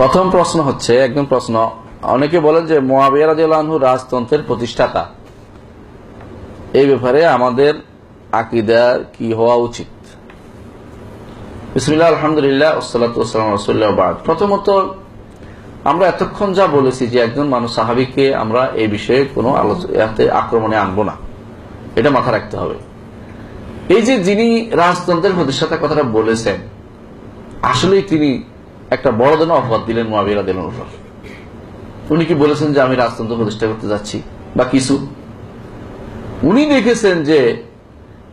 প্রথম প্রশ্ন হচ্ছে, একদম প্রশ্ন, অনেকে বলেন যে মোয়াবিয়া রাজু রাজতন্ত্রের প্রতিষ্ঠাতা। এই ব্যাপারে আমাদের আকিদার কি হওয়া উচিত? বিসমিল্লাহ, আলহামদুলিল্লাহ ওসালাতাম রসুল্লাহ প্রথমত, আমরা এতক্ষণ যা বলেছি যে একজন মানুষ সাহাবিকে আমরা এই বিষয়ে কোনো আলোচনাতে আক্রমণে আনব না। এটা মাথা রাখতে হবে। এই যে যিনি রাজতন্ত্রের প্রতিষ্ঠাতা কথাটা বলেছেন, আসলেই তিনি একটা বড় ধরনের অপবাদ দিলেন মহাবীরা দিলেন উনি কি বলেছেন যে আমি রাজতন্ত্র প্রতিষ্ঠা করতে যাচ্ছি? বা কিছু। উনি দেখেছেন যে,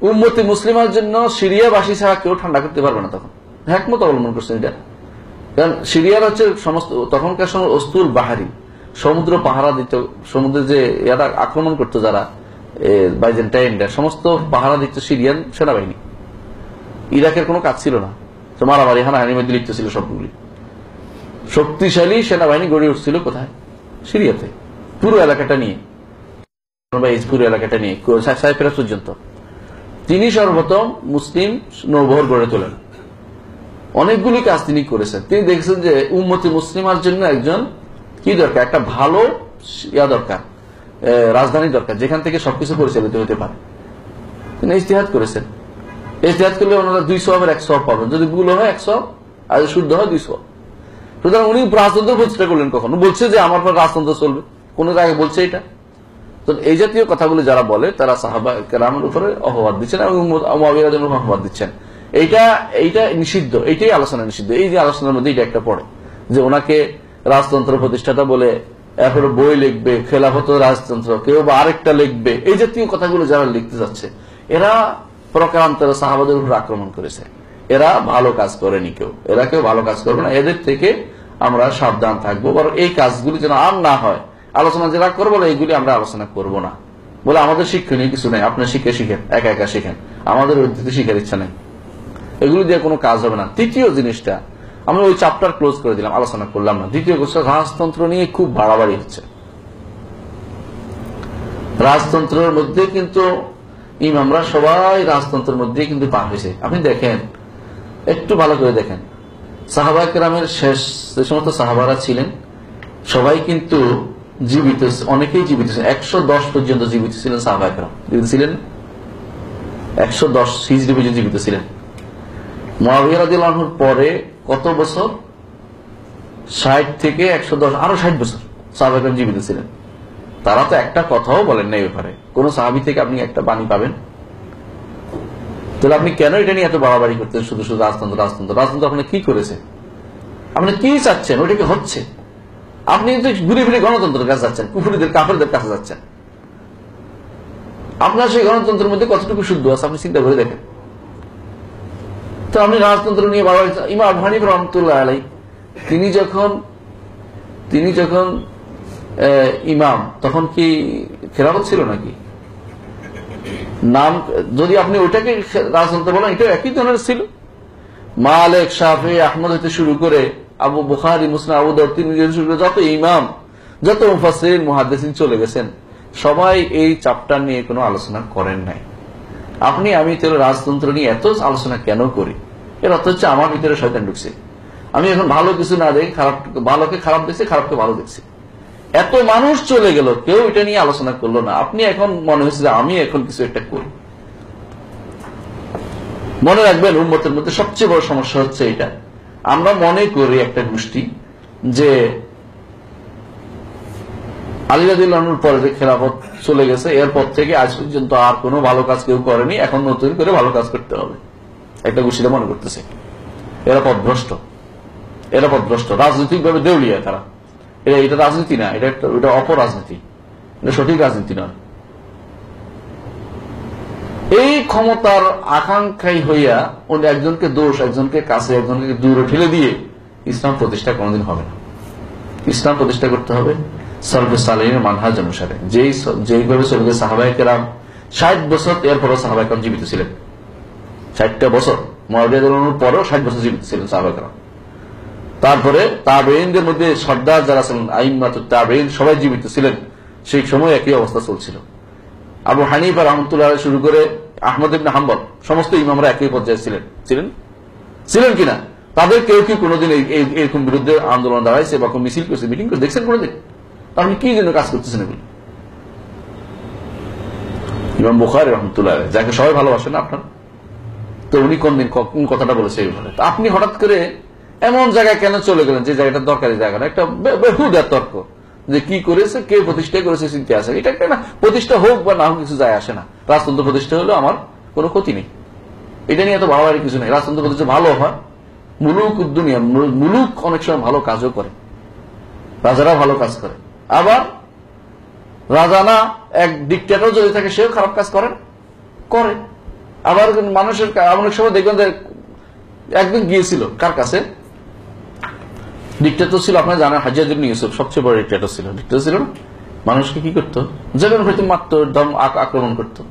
উম্মতি মুসলিমের জন্য সিরিয়াবাসী ছাড়া কেউ ঠান্ডা করতে পারবে না তখন। হ্যাকমত অবলম্বন করছেন এটা। কারণ সিরিয়ার হচ্ছে সমস্ত, তখনকার সময় অস্তুর বাহারি। সমুদ্র পাহারা দিত, সমুদ্রে যে এরা আক্রমণ করতো যারা বাইজেন্টাইনরা, সমস্ত পাহারা দিত সিরিয়ান সেনাবাহিনী। ইরাকের কোনো কাজ ছিল না। তো মারামারি হানাহানির মধ্যে লিপ্ত ছিল সবগুলি। শক্তিশালী সেনাবাহিনী গড়ে উঠছিল কোথায়? সিরিয়াতে। পুরো এলাকাটা নিয়ে। এলাকাটা নিয়ে। পর্যন্ত। তিনি সর্বপ্রথম মুসলিম নৌবহর গড়ে তোলেন। অনেকগুলি কাজ তিনি করেছেন। তিনি দেখছেন যে উম্মতি মুসলিমার জন্য একজন কি দরকার? একটা ভালো ইয়া দরকার। রাজধানী দরকার, যেখান থেকে সবকিছু পরিচালিত হতে পারে। তিনি ইস্তেহাদ করেছেন। ইস্তেহাদ করলে ওনারা দুই সবের এক পাবেন। যদি ভুল হয় একশো আর শুদ্ধ হয় দুই সব। সুতরাং উনি রাজতন্ত্র প্রতিষ্ঠা করলেন কখনো। বলছে যে আমার পর রাজতন্ত্র চলবে। কোন আগে বলছে এটা? তো এই জাতীয় কথাগুলো যারা বলে, তারা সাহাবা কেরামের উপরে অপবাদ দিচ্ছেন এবং অপবাদ দিচ্ছেন। এইটা এইটা নিষিদ্ধ, এইটাই আলোচনা নিষিদ্ধ। এই যে আলোচনার মধ্যে এটা একটা পড়ে, যে ওনাকে রাজতন্ত্র প্রতিষ্ঠাতা বলে এরপরে বই লিখবে, খেলাফত রাজতন্ত্র, কেউ বা আরেকটা লিখবে। এই জাতীয় কথাগুলো যারা লিখতে যাচ্ছে, এরা প্রকারান্তরা সাহাবাদের উপর আক্রমণ করেছে। এরা ভালো কাজ করেনি কেউ। এরা কেউ ভালো কাজ করবে না। এদের থেকে আমরা সাবধান থাকব। বরং এই কাজগুলি যেন আর না হয়। আলোচনা যারা করব এইগুলি আমরা আলোচনা করব না। বলে আমাদের শিক্ষণীয় কিছু নেই। আপনি শিখে শিখেন, একা একা শিখেন। আমাদের উদ্ভিদে শিখার ইচ্ছা নেই। এগুলি দিয়ে কোনো কাজ হবে না। তৃতীয় জিনিসটা, আমরা ওই চাপ্টার ক্লোজ করে দিলাম, আলোচনা করলাম না। দ্বিতীয় কথা রাজতন্ত্র নিয়ে খুব বাড়াবাড়ি হচ্ছে। রাজতন্ত্রের মধ্যে কিন্তু ইমামরা সবাই রাজতন্ত্রের মধ্যে কিন্তু পার হয়েছে। আপনি দেখেন, একটু ভালো করে দেখেন। সাহাবা কেরামের শেষ যে সমস্ত সাহাবারা ছিলেন, সবাই কিন্তু জীবিত, অনেকেই জীবিত ছিলেন। একশো দশ পর্যন্ত জীবিত ছিলেন সাহাবা কেরাম। জীবিত ছিলেন, একশো দশ হিজড়ি পর্যন্ত জীবিত ছিলেন। মহাবিয়ার পরে কত বছর? ষাট থেকে একশো দশ, আরও ষাট বছর সাহাবা কেরাম জীবিত ছিলেন। তারা তো একটা কথাও বলেন না এই ব্যাপারে। কোন সাহাবি থেকে আপনি একটা বাণী পাবেন? তাহলে আপনি কেন এটা নিয়ে এত বাড়াবাড়ি করতেন? শুধু শুধু রাজতন্ত্র রাজতন্ত্র। রাজতন্ত্র আপনি কি করেছে আপনি কি চাচ্ছেন? ওটা কি হচ্ছে? আপনি তো ঘুরে ফিরে গণতন্ত্রের কাছে যাচ্ছেন, কুফুরিদের, কাফেরদের কাছে যাচ্ছেন। আপনার সেই গণতন্ত্রের মধ্যে কতটুকু শুদ্ধ আছে? আপনি চিন্তা করে দেখেন। তো আপনি রাজতন্ত্র নিয়ে বাবা ইমা আফগানি রহমতুল্লাহ আলাই তিনি যখন তিনি যখন ইমাম, তখন কি খেরাপত ছিল নাকি? নাম, যদি আপনি ওইটাকে রাজতন্ত্র বলেন এটা একই ধরনের ছিল। মালেক শাহে আহমদ হতে শুরু করে আবু বুখারি মুসনা আবু করে যত ইমাম, যত মুফাসির মুহাদ্দিসিন চলে গেছেন, সবাই এই চাপটা নিয়ে কোনো আলোচনা করেন নাই। আপনি, আমি তাহলে রাজতন্ত্র নিয়ে এত আলোচনা কেন করি? এর অর্থ হচ্ছে আমার ভিতরে শয়তান ঢুকছে। আমি এখন ভালো কিছু না দেখি খারাপ, ভালোকে খারাপ দেখছি, খারাপকে ভালো দেখছি। এত মানুষ চলে গেল, কেউ এটা নিয়ে আলোচনা করল না। আপনি এখন মনে হচ্ছে যে আমি এখন কিছু একটা করি। মনে রাখবেন উন্মতের মধ্যে সবচেয়ে বড় সমস্যা হচ্ছে এটা। আমরা মনে করি একটা গোষ্ঠী যে আলিরাদুল্লাহর পরে যে খেলাফত চলে গেছে, এরপর থেকে আজ পর্যন্ত আর কোনো ভালো কাজ কেউ করেনি, এখন নতুন করে ভালো কাজ করতে হবে। একটা গোষ্ঠীটা মনে করতেছে। এরা পথভ্রষ্ট। এরা পথভ্রষ্ট। রাজনৈতিকভাবে দেউলিয়া তারা। এটা এটা রাজনীতি না, এটা একটা এটা অপরাজনীতি এটা সঠিক রাজনীতি নয়। এই ক্ষমতার আকাঙ্ক্ষাই হইয়া উনি একজনকে দোষ, একজনকে কাছে, একজনকে দূরে ঠেলে দিয়ে ইসলাম প্রতিষ্ঠা কোনোদিন হবে না। ইসলাম প্রতিষ্ঠা করতে হবে সলফে সালিনের মানহাজ অনুসারে। যেই যেইভাবে চলবে সাহাবাহিকেরাম ষাট বছর এরপরও সাহাবাহিকাম জীবিত ছিলেন। ষাটটা বছর। মহাবিয়াদের পরেও ষাট বছর জীবিত ছিলেন সাহাবাহিকারাম তারপরে তাবেইনদের মধ্যে সর্দার যারা ছিলেন আইমাত তাবেইন সবাই জীবিত ছিলেন। সেই সময় একই অবস্থা চলছিল। আবু হানিফা রহমতুল্লাহ শুরু করে আহমদ ইবনে হাম্বল, সমস্ত ইমামরা একই পর্যায়ে ছিলেন। ছিলেন? ছিলেন কিনা? তাদের কেউ কি কোনোদিন এরকম বিরুদ্ধে আন্দোলন দাঁড়াইছে বা মিছিল করছে, মিটিং করে দেখছেন কোনোদিন? আপনি কি জন্য কাজ করতেছেন এগুলি? ইমাম বুখারি রহমতুল্লাহ যাকে সবাই ভালোবাসেন আপনার? তো উনি কোন দিন ক- কোন কথাটা বলেছে এই ব্যাপারে? আপনি হঠাৎ করে এমন জায়গায় কেন চলে গেলেন যে জায়গাটা দরকারি জায়গা না? একটা বে- বেহুদা তর্ক। যে কি করেছে, কে প্রতিষ্ঠা করেছে, চিন্তা আছে। এটা একটা প্রতিষ্ঠা হোক বা না হোক কিছু যায় আসে না। রাজতন্ত্র প্রতিষ্ঠা হলেও আমার কোনো ক্ষতি নেই। এটা নিয়ে এত ভাবাবারি কিছু নেই। রাজতন্ত্র প্রতিষ্ঠা ভালো হয়। মুলুক দুনিয়া মুলুক অনেক সময় ভালো কাজও করে। রাজারা ভালো কাজ করে। আবার রাজা না, এক ডিকটেটর যদি থাকে, সেও খারাপ কাজ করে করে। আবার মানুষের অনেক সময় দেখবেন যে একদিন গিয়েছিল, কার কাছে? ডিকটেটর ছিল, আপনার জানেন হাজিয়াদ ইবনে ইউসুফ সবচেয়ে বড় ডিকটেটর ছিল। ডিকটেটর ছিল মানুষকে কি করতো? যেমন হয়তো মারতো দম আক্রমণ করতো।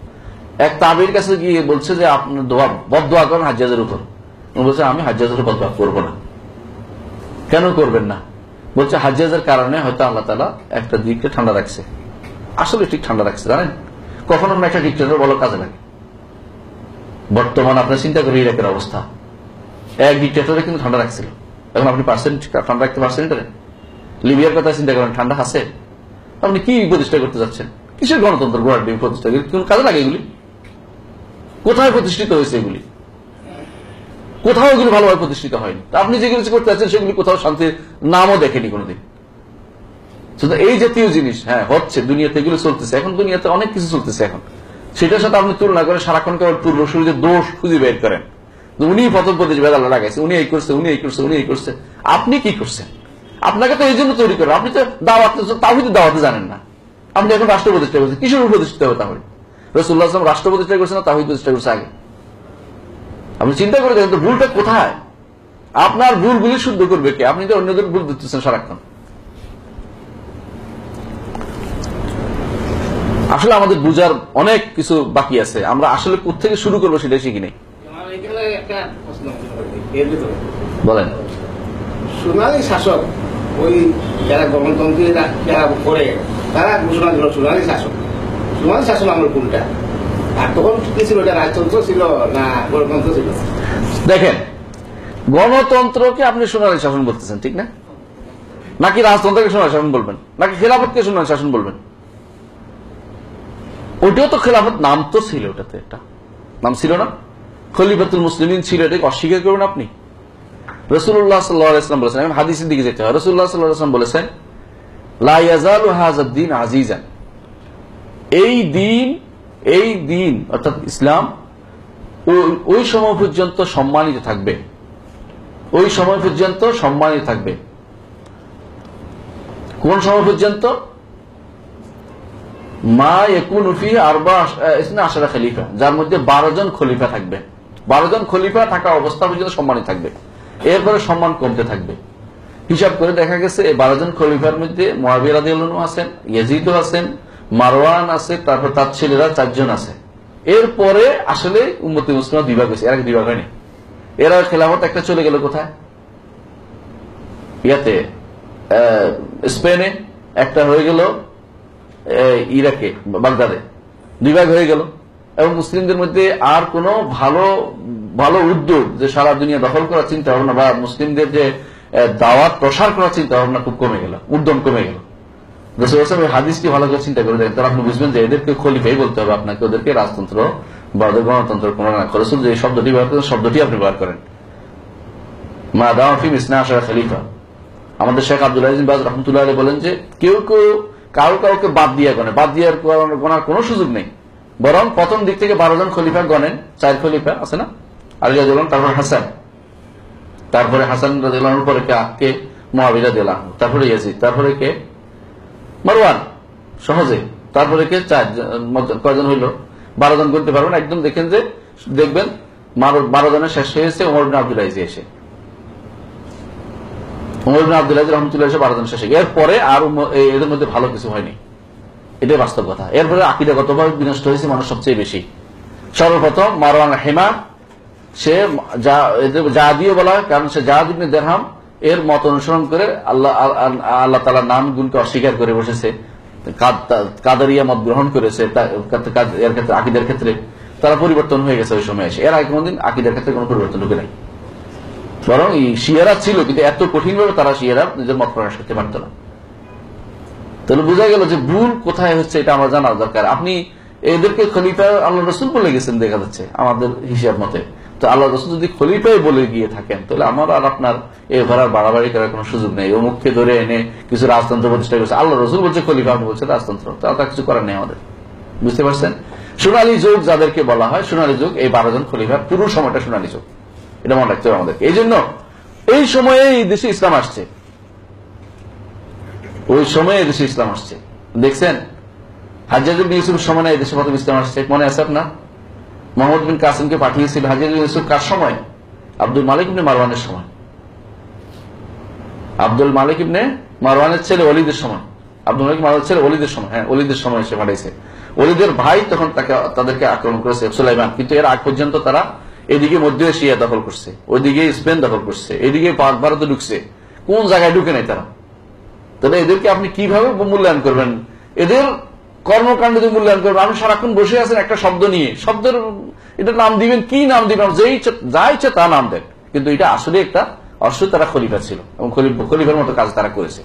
এক তাবির কাছে গিয়ে বলছে যে আপনার দোয়া বদোয়া করেন হাজিয়াদের উপর। বলছে, আমি হাজিয়াদের উপর করব না। কেন করবেন না? বলছে হাজিয়াজের কারণে হয়তো আল্লাহ তালা একটা দিককে ঠান্ডা রাখছে। আসলে ঠিক ঠান্ডা রাখছে, জানেন? কখনো একটা ডিকটেটর বলো কাজে লাগে। বর্তমান আপনার চিন্তা করি ইরাকের অবস্থা। এক ডিকটেটরে কিন্তু ঠান্ডা রাখছিল। এখন আপনি পার্সেন্ট ঠান্ডা রাখতে পারছেন এটা? লিবিয়ার কথা চিন্তা করেন, ঠান্ডা আছে? আপনি কি প্রতিষ্ঠা করতে যাচ্ছেন? কিসের গণতন্ত্র গোড়ার ডিম প্রতিষ্ঠা কোন কাজে লাগে এগুলি? কোথায় প্রতিষ্ঠিত হয়েছে এগুলি? কোথাও এগুলি ভালোভাবে প্রতিষ্ঠিত হয়নি। আপনি যেগুলো করতে যাচ্ছেন, সেগুলি কোথাও শান্তির নামও দেখেনি কোনোদিন। শুধু এই জাতীয় জিনিস হ্যাঁ হচ্ছে, দুনিয়াতে এগুলো চলতেছে। এখন দুনিয়াতে অনেক কিছু চলতেছে এখন। সেটার সাথে আপনি তুলনা করে সারাক্ষণ কেবল পূর্বসূরিদের দোষ খুঁজে বের করেন। উনি প্রথম প্রদেশ বেদালা লাগাইছে উনি এই করছে উনি এই করছে উনি এই করছে। আপনি কি করছেন? আপনাকে তো এই জন্য তৈরি করেন আপনি তো দাওয়াত তাহিদ দাওয়াতে জানেন না। আপনি এখন রাষ্ট্র প্রতিষ্ঠা করছেন। কিসের প্রতিষ্ঠিত হবে তাহলে? রসুল্লাহ আসলাম রাষ্ট্র প্রতিষ্ঠা করছে না তাহিদ প্রতিষ্ঠা করছে আগে? আপনি চিন্তা করে দেখেন তো, ভুলটা কোথায়? আপনার ভুলগুলি শুদ্ধ করবে কে? আপনি তো অন্যদের ভুল দিচ্ছেন সারাক্ষণ। আসলে আমাদের বুঝার অনেক কিছু বাকি আছে। আমরা আসলে কোথেকে শুরু করব সেটা শিখি নেই। আমার এখানে একটা প্রশ্ন। এর ভিতরে। বলেন। সোনালী শাসক ওই যারা গণতন্ত্রী যারা করে তারা ঘোষণা দিল সোনালী শাসক। সোনালী শাসন আমার কোনটা? আর তখন কি ছিল? এটা রাজতন্ত্র ছিল না গণতন্ত্র ছিল? দেখেন গণতন্ত্রকে আপনি সোনালী শাসন বলতেছেন ঠিক না? নাকি রাজতন্ত্রকে সোনালী শাসন বলবেন? নাকি খেলাফতকে সোনালী শাসন বলবেন? ওইটাও তো খেলাফত নাম তো ছিল ওটাতে একটা। নাম ছিল না? খলিফাতুল মুসলিমিন ছিল, এটাকে অস্বীকার করবেন আপনি। রসুল্লাহ সাল্লাম বলেছেন হাদিসের দিকে যেতে হয় রসুল্লাহ সাল্লাম বলেছেন লাইয়াজাল হাজাদ্দিন আজিজান। এই দিন এই দিন, অর্থাৎ ইসলাম ওই- সময় পর্যন্ত সম্মানিত থাকবে। ওই সময় পর্যন্ত সম্মানিত থাকবে। কোন সময় পর্যন্ত? মা একুন উফি আরবা আশারা খলিফা, যার মধ্যে বারো জন খলিফা থাকবে। বারো জন খলিফা থাকা অবস্থা পর্যন্ত সম্মানিত থাকবে। এরপরে সম্মান কমতে থাকবে। হিসাব করে দেখা গেছে, এই বারো জন খলিফার মধ্যে মহাবির আদি আছেন, ইয়াজিদও আছেন, মারওয়ান আছে, তারপর তার ছেলেরা চারজন আছে। এরপরে আসলে উম্মতি মুসলিমা বিভাগ হয়েছে। এর বিভাগ হয়নি। এরা খেলাফত একটা চলে গেল কোথায়? ইয়াতে স্পেনে একটা হয়ে গেল ইরাকে, বাগদাদে। দুই ভাগ হয়ে গেল। এবং মুসলিমদের মধ্যে আর কোনো ভালো ভালো উদ্যোগ যে সারা দুনিয়া দখল করার চিন্তা ভাবনা বা মুসলিমদের যে দাওয়াত প্রসার করার চিন্তা ভাবনা খুব কমে গেল, উদ্যম কমে গেল। হাদিসটি ভালো করে চিন্তা করে দেখেন তাহলে আপনি বুঝবেন যে এদেরকে খলিফাই বলতে হবে, আপনাকে ওদেরকে রাজতন্ত্র বা ওদের গণতন্ত্র না। রসুল যে শব্দটি ব্যবহার করেন, শব্দটি আপনি ব্যবহার করেন। মা দাওয়াফি মিসনা আশারা খলিফা। আমাদের শেখ আব্দুল আজিম বাজ রহমতুল্লাহ বলেন যে, কেউ কেউ কারও কাউকে বাদ দিয়ে গণে বাদ দিয়ে গণার কোনো সুযোগ নেই। বরং প্রথম দিক থেকে বারো জন খলিফা গণেন, চার খলিফা আছে না? আলী রাজন তারপর হাসান। তারপরে হাসান রাজুল্লাহর পরে কে? মহাবিরা দিলাম তারপরে ইয়াজিদ, তারপরে কে? মারওয়ান, সহজে। তারপরে কে? চার কয়জন হইল? বারো জন করতে পারবেন। একদম দেখেন যে, দেখবেন, বারো- জনের শেষ হয়েছে, ওমর আব্দুল আজিজ এসে। ইবনে আব্দুল আজিজ রহমতুল্লাহ এসে বারো জন শেষে এরপরে আর এদের মধ্যে ভালো কিছু হয়নি। এটাই বাস্তব কথা। এরপরে আকিদাগতভাবে বিনষ্ট হয়েছে মানুষ সবচেয়ে বেশি। সর্বপ্রথম মারওয়ান হেমা, সে যা- জাহাদিও বলা হয়, কারণ সে জাহাদ ইবনে দেরহাম, এর মত অনুসরণ করে আল্লাহ আল- আল- আল্লাহ তালার নাম গুণকে অস্বীকার করে বসেছে। কাদারিয়া মত গ্রহণ করেছে এর ক্ষেত্রে, আকিদের ক্ষেত্রে। তারা পরিবর্তন হয়ে গেছে ওই সময় এসে। এর আগে কোনদিন আকিদের ক্ষেত্রে কোনো পরিবর্তন ঢুকে নাই। বরং শিয়ারা ছিল, কিন্তু এত কঠিনভাবে তারা শিয়ারা নিজের মত প্রকাশ করতে পারত না। তাহলে বোঝা গেল যে ভুল কোথায় হচ্ছে এটা আমরা জানা দরকার। আপনি এদেরকে খলিফা আল্লাহ রসুল বলে গেছেন দেখা যাচ্ছে আমাদের হিসাব মতে। তো আল্লাহ রসুল যদি খলিফাই বলে গিয়ে থাকেন, তাহলে আমার আর আপনার এ ঘরার বাড়াবাড়ি করার কোনো সুযোগ নেই। ও মুখকে ধরে এনে কিছু রাজতন্ত্র প্রতিষ্ঠা করছে। আল্লাহ রসুল বলছে, খলিফা আপনি বলছে, রাজতন্ত্র। তা কিছু করার নেই আমাদের। বুঝতে পারছেন? সোনালী যুগ যাদেরকে বলা হয়, সোনালী যুগ, এই বারো জন খলিফা পুরো সময়টা সোনালী যুগ। এটা মনে রাখতে হবে আমাদেরকে। এই জন্য এই সময়ে এই দেশে ইসলাম আসছে। ওই সময়ে এই দেশে ইসলাম আসছে। দেখছেন? হাজাজুল ইউসুফ সময় না এই দেশে প্রথম ইসলাম আসছে। মনে আছে আপনার? মোহাম্মদ বিন কাসিমকে পাঠিয়েছিল হাজাজুল ইউসুফ কার সময়? আব্দুল মালিক ইবনে মারওয়ানের সময়। আব্দুল মালিক ইবনে মারওয়ানের ছেলে অলিদের সময়। আব্দুল মালিক মারওয়ানের ছেলে অলিদের সময়। হ্যাঁ অলিদের সময় সে পাঠিয়েছে। অলিদের ভাই তখন তাকে, তাদেরকে আক্রমণ করেছে সুলাইমান। কিন্তু এর আগ পর্যন্ত তারা এদিকে মধ্য এশিয়া দখল করছে। ওইদিকে স্পেন দখল করছে। এদিকে পাক ভারতে ঢুকছে। কোন জায়গায় ঢুকে নাই তারা? তাহলে এদেরকে আপনি কীভাবে মূল্যায়ন করবেন? এদের কর্মকাণ্ড যদি মূল্যায়ন করবেন আপনি সারাক্ষণ বসে আছেন একটা শব্দ নিয়ে। শব্দের, এটা নাম দিবেন, কি নাম দিবেন? যে ইচ্ছে, যা ইচ্ছে তা নাম দেন। কিন্তু এটা আসলে একটা অবশ্যই তারা খলিফা ছিল এবং খলিফার মতো কাজ তারা করেছে।